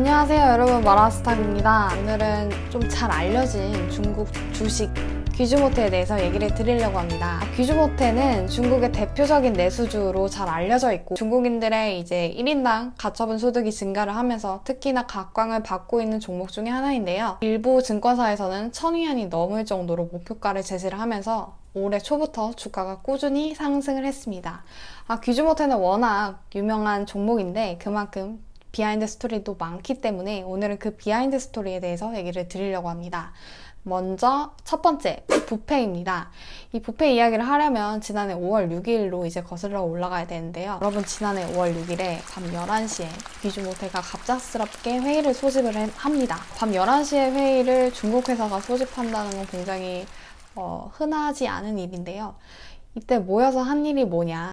안녕하세요 여러분. 마라스탁입니다. 오늘은 좀 잘 알려진 중국 주식 귀주모테에 대해서 얘기를 드리려고 합니다. 귀주모테는 중국의 대표적인 내수주로 잘 알려져 있고 중국인들의 이제 1인당 가처분 소득이 증가를 하면서 특히나 각광을 받고 있는 종목 중에 하나인데요. 일부 증권사에서는 천 위안이 넘을 정도로 목표가를 제시를 하면서 올해 초부터 주가가 꾸준히 상승을 했습니다. 아, 귀주모테는 워낙 유명한 종목인데 그만큼 비하인드 스토리도 많기 때문에 오늘은 그 비하인드 스토리에 대해서 얘기를 드리려고 합니다. 먼저 첫 번째 부패입니다. 이 부패 이야기를 하려면 지난해 5월 6일로 이제 거슬러 올라가야 되는데요. 여러분 지난해 5월 6일에 밤 11시에 귀주모테가 갑작스럽게 회의를 소집을 해- 합니다. 밤 11시에 회의를 중국 회사가 소집한다는 건 굉장히 어, 흔하지 않은 일인데요. 이때 모여서 한 일이 뭐냐?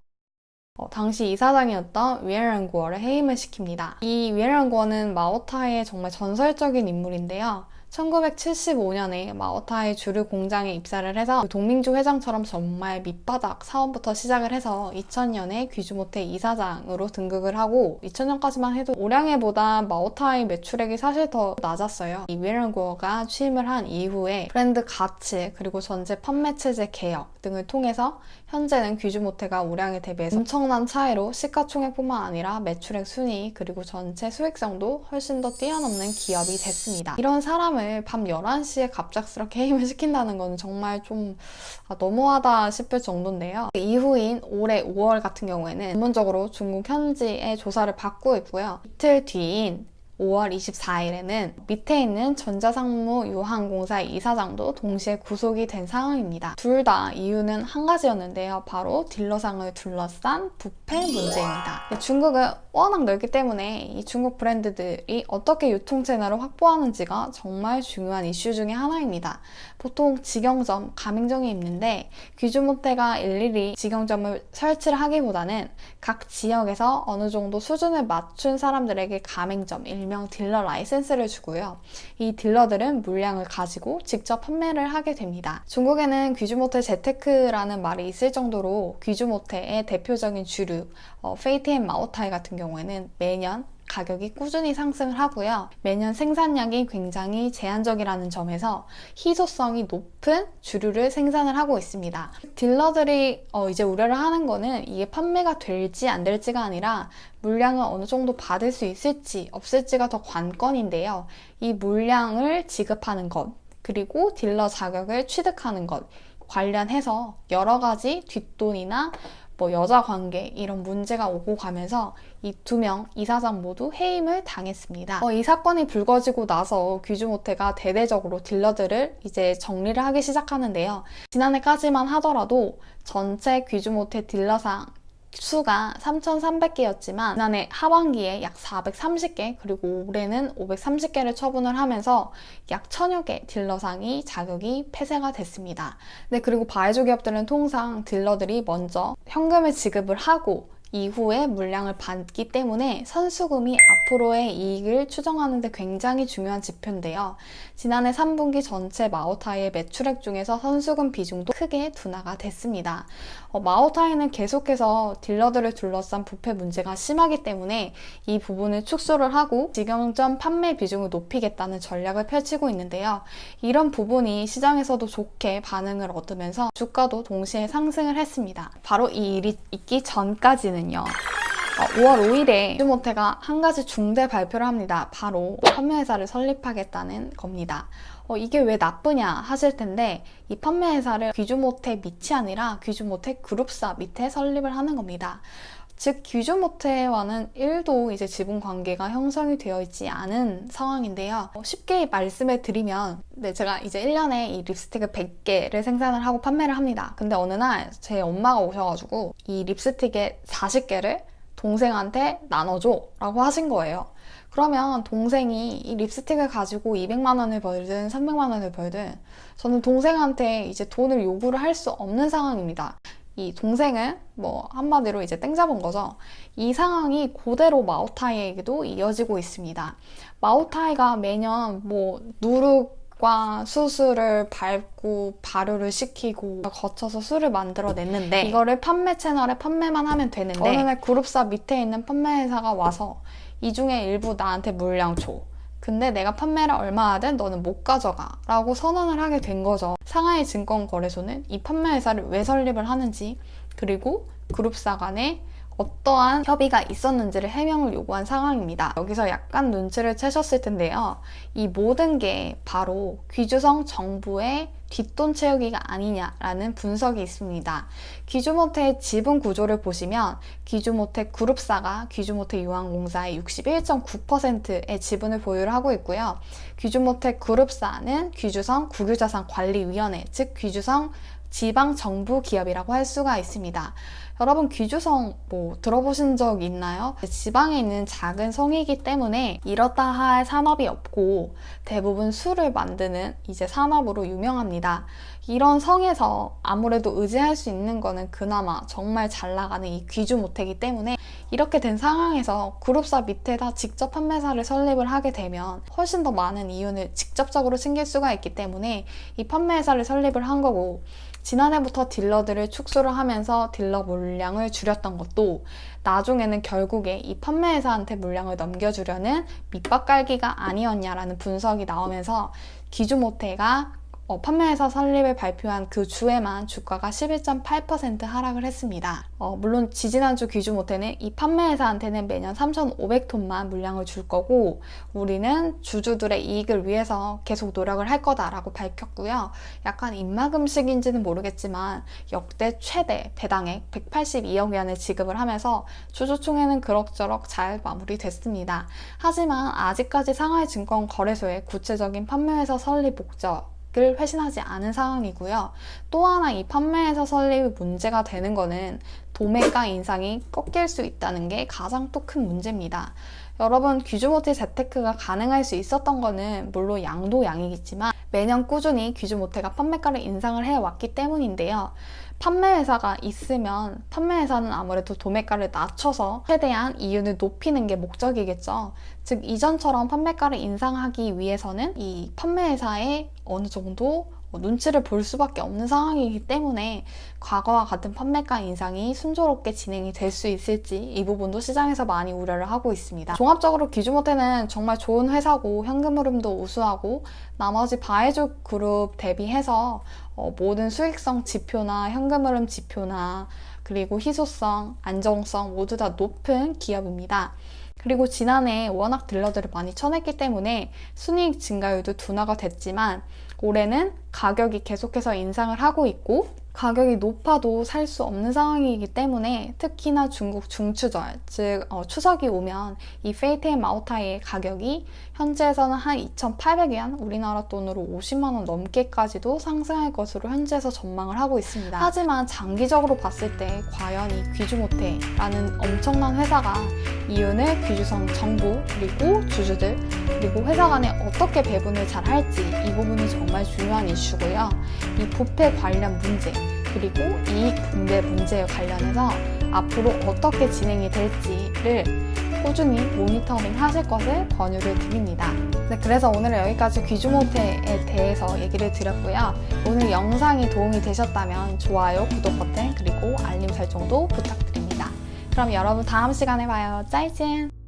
어, 당시 이사장이었던 위엔런구어를 해임을 시킵니다. 이 위엔런구어는 마오타의 정말 전설적인 인물인데요. 1975년에 마오타의 주류 공장에 입사를 해서 동민주 회장처럼 정말 밑바닥 사원부터 시작을 해서 2000년에 귀주모테 이사장으로 등극을 하고 2000년까지만 해도 오량해보다 마오타의 매출액이 사실 더 낮았어요. 이 위엔런구어가 취임을 한 이후에 브랜드 가치 그리고 전체 판매 체제 개혁 등을 통해서 현재는 귀주모테가 우량에 대비해서 엄청난 차이로 시가총액뿐만 아니라 매출액 순위 그리고 전체 수익성도 훨씬 더 뛰어넘는 기업이 됐습니다. 이런 사람을 밤 11시에 갑작스럽게 해임을 시킨다는 건 정말 좀 아, 너무하다 싶을 정도인데요. 이후인 올해 5월 같은 경우에는 전문적으로 중국 현지의 조사를 받고 있고요. 이틀 뒤인 5월 24일에는 밑에 있는 전자상무 유한공사 이사장도 동시에 구속이 된 상황입니다. 둘 다 이유는 한 가지였는데요. 바로 딜러상을 둘러싼 부패 문제입니다. 중국은 워낙 넓기 때문에 이 중국 브랜드들이 어떻게 유통 채널을 확보하는지가 정말 중요한 이슈 중에 하나입니다. 보통 직영점, 가맹점이 있는데 귀주모테가 일일이 직영점을 설치를 하기보다는 각 지역에서 어느 정도 수준을 맞춘 사람들에게 가맹점, 일명 딜러 라이센스를 주고요. 이 딜러들은 물량을 가지고 직접 판매를 하게 됩니다. 중국에는 귀주모테 재테크라는 말이 있을 정도로 귀주모테의 대표적인 주류 어, 페이티앤 마오타이 같은 경우 에는 매년 가격이 꾸준히 상승을 하고요. 매년 생산량이 굉장히 제한적이라는 점에서 희소성이 높은 주류를 생산을 하고 있습니다. 딜러들이 어, 이제 우려를 하는 거는 이게 판매가 될지 안 될지가 아니라 물량을 어느 정도 받을 수 있을지 없을지가 더 관건인데요. 이 물량을 지급하는 것 그리고 딜러 자격을 취득하는 것 관련해서 여러 가지 뒷돈이나 뭐 여자 관계 이런 문제가 오고 가면서 이 두 명 이사장 모두 해임을 당했습니다. 어, 이 사건이 불거지고 나서 귀주모테가 대대적으로 딜러들을 이제 정리를 하기 시작하는데요. 지난해까지만 하더라도 전체 귀주모테 딜러상 수가 3,300개였지만 지난해 하반기에 약 430개 그리고 올해는 530개를 처분을 하면서 약 천여 개 딜러상이 자격이 폐쇄가 됐습니다. 네 그리고 바이조 기업들은 통상 딜러들이 먼저 현금을 지급을 하고 이후에 물량을 받기 때문에 선수금이 앞으로의 이익을 추정하는 데 굉장히 중요한 지표인데요. 지난해 3분기 전체 마오타이의 매출액 중에서 선수금 비중도 크게 둔화가 됐습니다. 어, 마오타이는 계속해서 딜러들을 둘러싼 부패 문제가 심하기 때문에 이 부분을 축소를 하고 직영점 판매 비중을 높이겠다는 전략을 펼치고 있는데요. 이런 부분이 시장에서도 좋게 반응을 얻으면서 주가도 동시에 상승을 했습니다. 바로 이 일이 있기 전까지는 요. 어, 5월 5일에 유모테가 한 가지 중대 발표를 합니다. 바로 판매회사를 설립하겠다는 겁니다. 어, 이게 왜 나쁘냐 하실 텐데 이 판매회사를 귀주모테 밑이 아니라 귀주모테 그룹사 밑에 설립을 하는 겁니다. 즉 귀주모테와는 1도 이제 지분 관계가 형성이 되어 있지 않은 상황인데요. 어, 쉽게 말씀을 드리면 네, 제가 이제 1년에 이 립스틱을 100개를 생산을 하고 판매를 합니다. 근데 어느 날 제 엄마가 오셔가지고 이 립스틱의 40개를 동생한테 나눠줘 라고 하신 거예요. 그러면 동생이 이 립스틱을 가지고 200만 원을 벌든 300만 원을 벌든 저는 동생한테 이제 돈을 요구를 할 수 없는 상황입니다. 이 동생은 뭐 한마디로 이제 땡 잡은 거죠. 이 상황이 그대로 마오타이에게도 이어지고 있습니다. 마오타이가 매년 뭐 누룩 과 수술을 밟고 발효를 시키고 거쳐서 술을 만들어 냈는데 이거를 판매 채널에 판매만 하면 되는데 어느 날 그룹사 밑에 있는 판매 회사가 와서 이 중에 일부 나한테 물량 줘. 근데 내가 판매를 얼마 하든 너는 못 가져가 라고 선언을 하게 된 거죠. 상하이 증권거래소는 이 판매 회사를 왜 설립을 하는지 그리고 그룹사 간에 어떠한 협의가 있었는지를 해명을 요구한 상황입니다. 여기서 약간 눈치를 채셨을 텐데요. 이 모든 게 바로 귀주성 정부의 뒷돈 채우기가 아니냐라는 분석이 있습니다. 귀주모태의 지분 구조를 보시면 귀주모태 그룹사가 귀주모태 유한공사의 61.9%의 지분을 보유를 하고 있고요. 귀주모태 그룹사는 귀주성 국유자산관리위원회, 즉 귀주성 지방 정부 기업이라고 할 수가 있습니다. 여러분 귀주성 뭐 들어보신 적 있나요? 지방에 있는 작은 성이기 때문에 이렇다 할 산업이 없고 대부분 술을 만드는 이제 산업으로 유명합니다. 이런 성에서 아무래도 의지할 수 있는 거는 그나마 정말 잘 나가는 이 귀주 모태기 때문에 이렇게 된 상황에서 그룹사 밑에다 직접 판매사를 설립을 하게 되면 훨씬 더 많은 이윤을 직접적으로 챙길 수가 있기 때문에 이 판매사를 설립을 한 거고 지난해부터 딜러들을 축소를 하면서 딜러 물량을 줄였던 것도 나중에는 결국에 이 판매회사한테 물량을 넘겨주려는 밑밥 깔기가 아니었냐라는 분석이 나오면서 기주모테가 어, 판매회사 설립을 발표한 그 주에만 주가가 11.8% 하락을 했습니다. 어, 물론 지지난주 귀주모테는 이 판매회사한테는 매년 3,500톤만 물량을 줄 거고 우리는 주주들의 이익을 위해서 계속 노력을 할 거다라고 밝혔고요. 약간 입막음식인지는 모르겠지만 역대 최대 배당액 182억 원을 지급을 하면서 주주총회는 그럭저럭 잘 마무리됐습니다. 하지만 아직까지 상하이 증권 거래소의 구체적인 판매회사 설립 목적 을 회신하지 않은 상황이고요. 또 하나 이 판매에서 설립이 문제가 되는 거는 도매가 인상이 꺾일 수 있다는 게 가장 또 큰 문제입니다. 여러분 귀주모티 재테크가 가능할 수 있었던 거는 물론 양도 양이겠지만 매년 꾸준히 귀주모테가 판매가를 인상을 해왔기 때문인데요. 판매회사가 있으면 판매회사는 아무래도 도매가를 낮춰서 최대한 이윤을 높이는 게 목적이겠죠. 즉 이전처럼 판매가를 인상하기 위해서는 이 판매회사의 어느 정도 눈치를 볼 수밖에 없는 상황이기 때문에 과거와 같은 판매가 인상이 순조롭게 진행이 될 수 있을지 이 부분도 시장에서 많이 우려를 하고 있습니다. 종합적으로 기주모테는 정말 좋은 회사고 현금 흐름도 우수하고 나머지 바이족 그룹 대비해서 어, 모든 수익성 지표나 현금 흐름 지표나 그리고 희소성, 안정성 모두 다 높은 기업입니다. 그리고 지난해 워낙 딜러들을 많이 쳐냈기 때문에 순이익 증가율도 둔화가 됐지만 올해는 가격이 계속해서 인상을 하고 있고 가격이 높아도 살 수 없는 상황이기 때문에 특히나 중국 중추절, 즉 어, 추석이 오면 이 페이테인 마오타이의 가격이 현재에서는 한 2,800엔, 우리나라 돈으로 50만 원 넘게까지도 상승할 것으로 현재에서 전망을 하고 있습니다. 하지만 장기적으로 봤을 때 과연 이 귀주모테라는 엄청난 회사가 이윤을 귀주성 정부 그리고 주주들 그리고 회사 간에 어떻게 배분을 잘 할지 이 부분이 정말 중요한 이슈고요. 이 부패 관련 문제 그리고 이익 분배 문제에 관련해서 앞으로 어떻게 진행이 될지를 꾸준히 모니터링 하실 것을 권유를 드립니다. 네, 그래서 오늘은 여기까지 귀주모태에 대해서 얘기를 드렸고요. 오늘 영상이 도움이 되셨다면 좋아요, 구독 버튼, 그리고 알림 설정도 부탁드립니다. 그럼 여러분 다음 시간에 봐요. 짜이젠!